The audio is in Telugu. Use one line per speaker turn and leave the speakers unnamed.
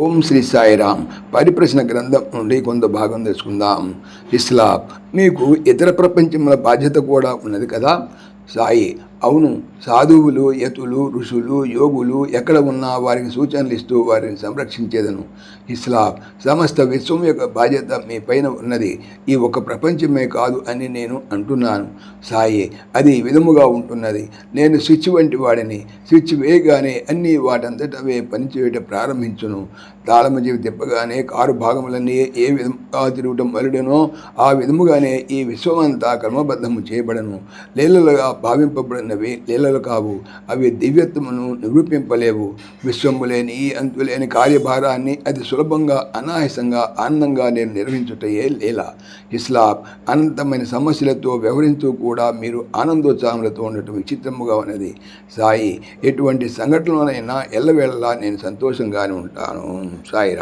ఓం శ్రీ సాయిరామ్. పరిప్రశ్న గ్రంథం నుండి కొంత భాగం తెలుసుకుందాం. ఇస్లాం మీకు ఇతర ప్రపంచంలో బాధ్యత కూడా ఉన్నది కదా? సాయి అవును సాధువులు యతులు ఋషులు యోగులు ఎక్కడ ఉన్నా వారికి సూచనలు ఇస్తూ వారిని సంరక్షించేదను. ఇస్లాం సమస్త విశ్వం యొక్క బాధ్యత మీ పైన ఉన్నది. ఈ ఒక ప్రపంచమే కాదు అని నేను అంటున్నాను. సాయి అది విధముగా ఉంటున్నది. నేను స్విచ్ వంటి వాడిని. స్విచ్ వేయగానే అన్నీ వాటంతటవే పనిచేయటం ప్రారంభించును. తాళమజీవి తిప్పగానే కారు భాగములన్నీ ఏ విధంగా తిరగటం మరుడెనో ఆ విధముగానే ఈ విశ్వమంతా క్రమబద్ధము చేయబడను. లీలలుగా ఉన్నవి లీలలు కావు. అవి దివ్యత్వమును నిరూపింపలేవు. విశ్వము లేని ఈ అంతులేని కార్యభారాన్ని అది సులభంగా అనాయాసంగా ఆనందంగా నేను నిర్వహించుటయే లీల. ఇస్లాం అనంతమైన సమస్యలతో వ్యవహరించు కూడా మీరు ఆనందోత్సాహములతో ఉండటం విచిత్రముగా ఉన్నది. సాయి ఎటువంటి సంఘటనలోనైనా ఎల్లవేళలా నేను సంతోషంగానే ఉంటాను. సాయి